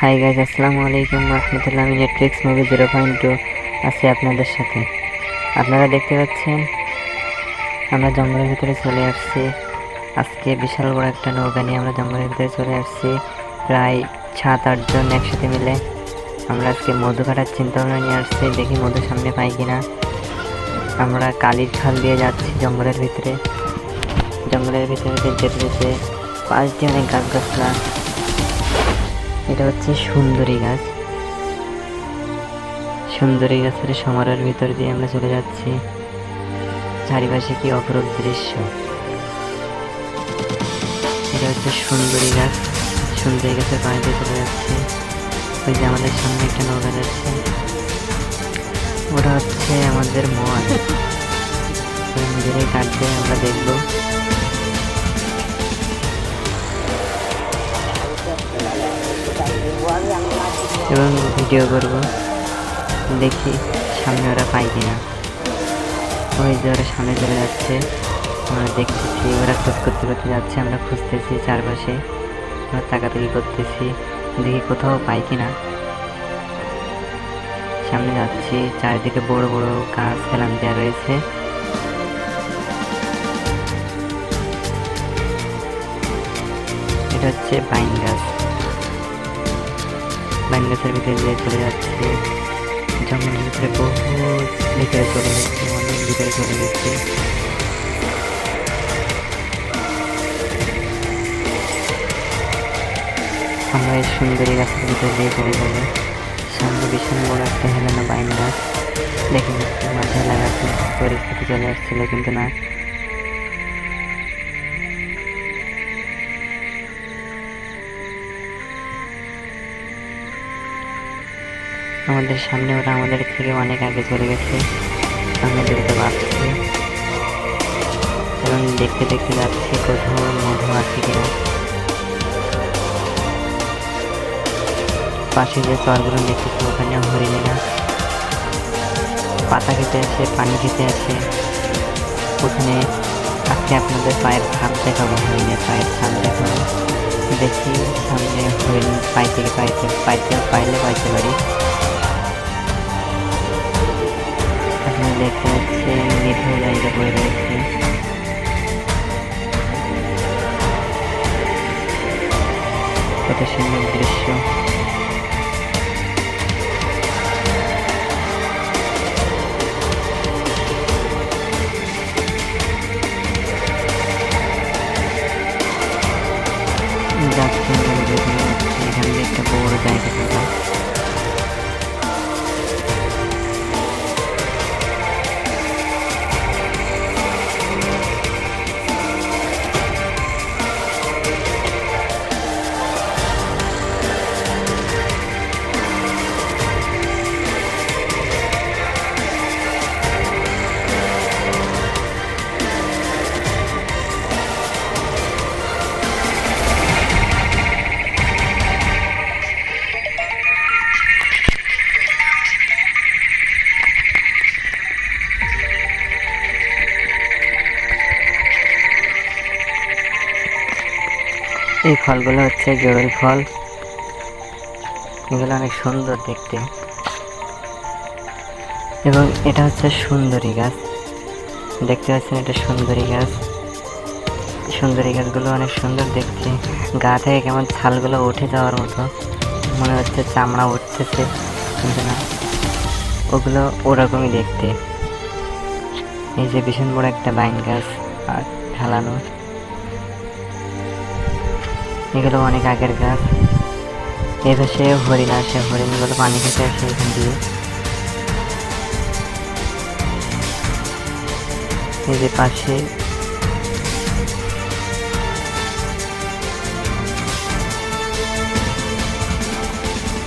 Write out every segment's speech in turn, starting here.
Hi guys আসসালামু আলাইকুম রহমতুল্লাহ আমি Netflix movie zero point two আছি আপনাদের সাথে। আপনারা দেখতে পাচ্ছেন, আমরা জঙ্গলের ভিতরে চলে আসছি। আজকে বিশাল বড় একটা নৌকা নিয়ে আমরা জঙ্গলের ভিতরে চলে আসছি। প্রায় সাত আটজন একসাথে মিলে আমরা আজকে মধু কাটার চিন্তা ভাবনা নিয়ে আসছি। দেখি মধু সামনে পাই কিনা। আমরা কালির খাল দিয়ে যাচ্ছি জঙ্গলের ভিতরে। জঙ্গলের ভিতরে যেতে যেতে পাশ দিয়ে অনেক গাছ গাছলা এটা হচ্ছে সুন্দরী গাছ। সুন্দরী গাছের সমারোহের ভিতর দিয়ে আমরা চলে যাচ্ছি। চারিপাশে কি অপরূপ দৃশ্য। এটা হচ্ছে সুন্দরী গাছ। সুন্দরী গাছের পানি দিয়ে চলে যাচ্ছে। ওই যে আমাদের সামনে একটা নৌকা যাচ্ছে। ওটা হচ্ছে আমাদের মঠ ওই নিজেরাই কাটবে আমরা দেখব। এবং ভিডিও করব। দেখি সামনে ওরা পাই কিনা। ওই যে ওরা সামনে চলে যাচ্ছে। আমরা দেখতেছি, ওরা খোঁজ করতে করতে যাচ্ছে, আমরা খুঁজতেছি চারপাশে। আমরা তাকাতাকি করতেছি, দেখি কোথাও পাই কিনা। সামনে যাচ্ছি, চারিদিকে বড় বড় গাছ ফেলান দেওয়া রয়েছে। এটা হচ্ছে পাইন গাছ। পাইন গাছের ভিতরে দিয়ে চলে যাচ্ছে। জঙ্গলের ভিতরে বহু ভিতরে চলে যাচ্ছে, অনেক ভিতরে চলে যাচ্ছে। আমরা এই সুন্দরী গাছের ভিতরে দিয়ে চলে যাব। সামনে ভীষণ বড় একটা হেলানো বাইন গাছ দেখে একটু মাথায় লাগাতে পরিস্থিতি চলে আসছিল, কিন্তু না। আমাদের সামনে ওরা আমাদের থেকে অনেক আগে চলে গেছে আমরা দেখতে পাচ্ছি এবং দেখতে দেখতে যাচ্ছি কোথাও মধু আছে কিনা পাশে যে চরগুলো দেখতেছি ওখানে হরিণেরা পাতা খেতে আসে পানি খেতে আসে ওখানে আজকে আপনাদের পায়ের ছাপ দেখাবো হরিণের পায়ের ছাপ দেখাবো দেখি সামনে হরিণ পাইতে পাইতে পাইতে পাইলে পাইতে পারি এখানে দেখতে পাচ্ছি নির্ভর জায়গা পড়ে রয়েছে। কত সুন্দর দৃশ্য। এই ফলগুলো হচ্ছে জোড়ল ফল। এগুলো অনেক সুন্দর দেখতে। এবং এটা হচ্ছে সুন্দরী গাছ। দেখতে পাচ্ছেন এটা সুন্দরী গাছ। সুন্দরী গাছগুলো অনেক সুন্দর দেখতে। গা থেকে কেমন ছালগুলো উঠে যাওয়ার মতো। মনে হচ্ছে চামড়া উঠতেছে। কিন্তু না ওগুলো ওরকমই দেখতে। এই যে ভীষণ বড় একটা বাইন গাছ আর ঢালানো। এগুলো অনেক আগের গাছ। এপাশে হরিণ আসে হরিণগুলো পানি খেতে আসে এখান দিয়ে। এই যে পাশে।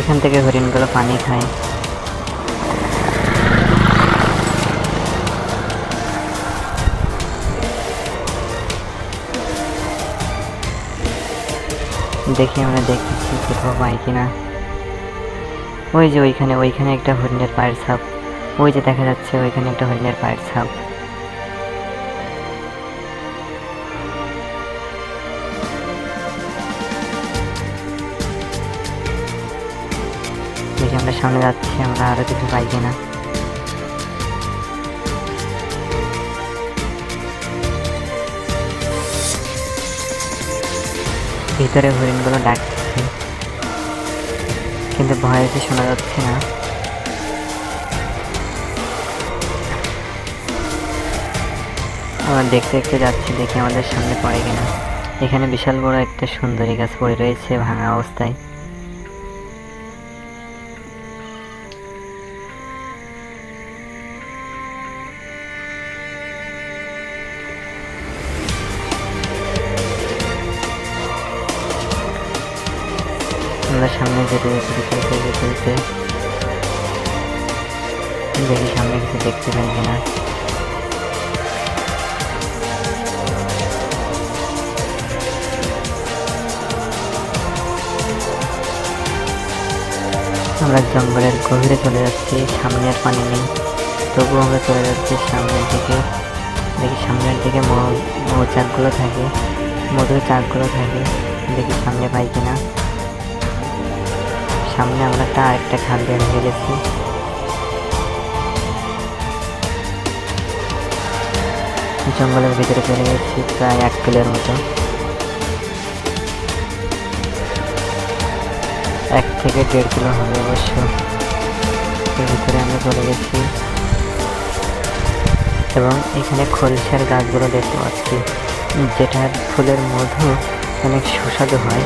এখান থেকে হরিণগুলো পানি খায়। দেখি আমরা দেখতেছি কোথাও পাই কিনা। ওই যে ওইখানে ওইখানে একটা হরিণের পায়ের ছাপ। ওই যে দেখা যাচ্ছে ওইখানে একটা হরিণের পায়ের ছাপ। আমরা সামনে যাচ্ছি, আমরা আরও কিছু পাই কিনা। ভিতরে হরিণগুলো ডাকছে। কিন্তু ভয় ভয়েসে শোনা যাচ্ছে না। আমরা দেখতে দেখতে যাচ্ছি, দেখি আমাদের সামনে পড়ে কিনা। এখানে বিশাল বড় একটা সুন্দরী গাছ পড়ে রয়েছে, ভাঙা অবস্থায়। আমরা সামনে যেতে যেতে যেতে দেখি সামনে কিছু দেখতে পাই কিনা। আমরা জঙ্গলের গভীরে চলে যাচ্ছি, সামনে আর পানি নেই। তবুও আমরা চলে যাচ্ছি সামনের দিকে। দেখি সামনের দিকে মৌ- মৌচাকগুলো থাকে, মধুর চাকগুলো থাকে। দেখি সামনে পাই কিনা। সামনে আমরা তার একটা আরেকটা খাল বের গেছি জঙ্গলের ভিতরে চলে গেছি প্রায় এক কিলোর মতো। এক থেকে দেড় কিলো হবে অবশ্য। এর ভিতরে আমরা চলে গেছি। এবং এখানে খরিষার গাছগুলো দেখতে পাচ্ছি। যেটার ফুলের মধু অনেক সুস্বাদু হয়।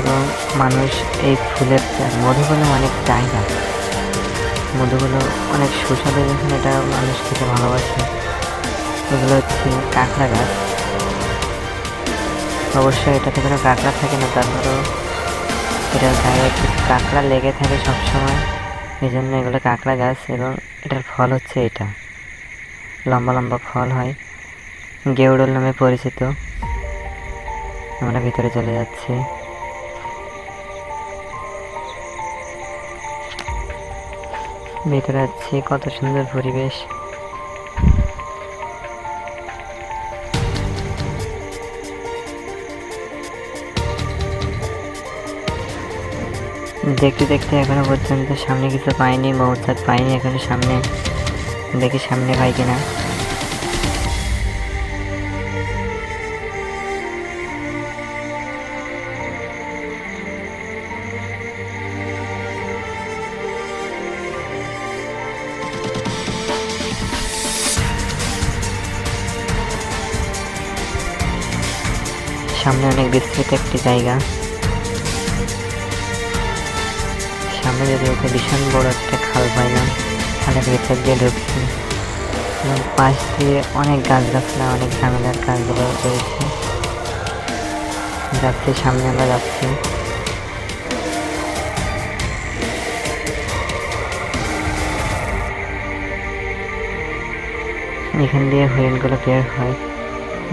এবং মানুষ এই ফুলের মধুগুলো অনেক চাহিদা মধুগুলো অনেক সুস্বাদু, যখন এটা মানুষ খেতে ভালোবাসে। এগুলো হচ্ছে কাঁকড়া গাছ। অবশ্যই এটাতে কোনো কাঁকড়া থাকে না, তারপরেও এটার গায়ে একটু কাঁকড়া লেগে থাকে সবসময়। এই জন্য এগুলো কাঁকড়া গাছ এবং এটার ফল হচ্ছে এটা। লম্বা লম্বা ফল হয়। গেউডল নামে পরিচিত। আমরা ভিতরে চলে যাচ্ছি। ভিতরে যাচ্ছি কত সুন্দর পরিবেশ। দেখতে দেখতে এখনও পর্যন্ত সামনে কিছু পাইনি মৌচাক পাইনি, এখনও সামনে দেখি সামনে পাই কিনা। সামনে অনেক বিস্তৃত একটি জায়গা। সামনে যদি ওকে ভীষণ বড় একটা খাল পাইলাম খালের ভিতর দিয়ে ঢুকছি। এবং পাশ দিয়ে অনেক গাছ গাছলা অনেক ঝামেলার কাজগুলো রয়েছে যাচ্ছি সামনে আমরা যাচ্ছি। এখান দিয়ে হরিণগুলো বের হয়।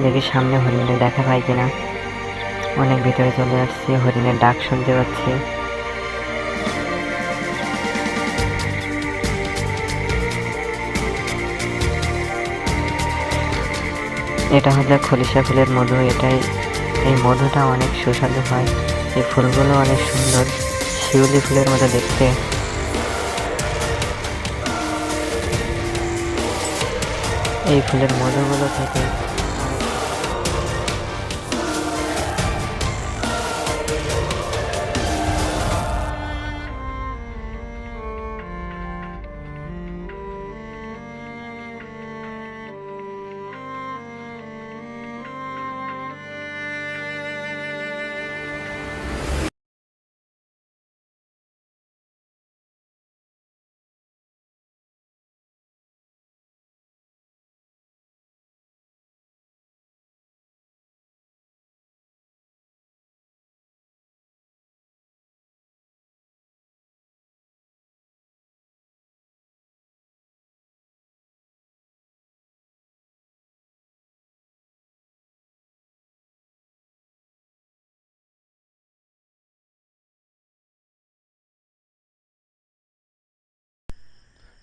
দেখি সামনে হরিণের দেখা পাই কিনা। অনেক ভিতরে চলে আসছি, হরিণের ডাক শুনতে পাচ্ছি। এটা হলো খলিশা ফুলের মধু, এটাই, এই মধুটা অনেক সুস্বাদু হয়। এই ফুলগুলো অনেক সুন্দর, শিউলি ফুলের মতো দেখতে। এই ফুলের মধুগুলো থেকে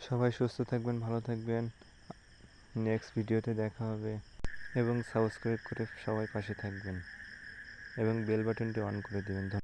সবাই সুস্থ থাকবেন, ভালো থাকবেন। নেক্সট ভিডিওতে দেখা হবে। এবং সাবস্ক্রাইব করে সবাই পাশে থাকবেন। এবং বেল বাটনটি অন করে দেবেন।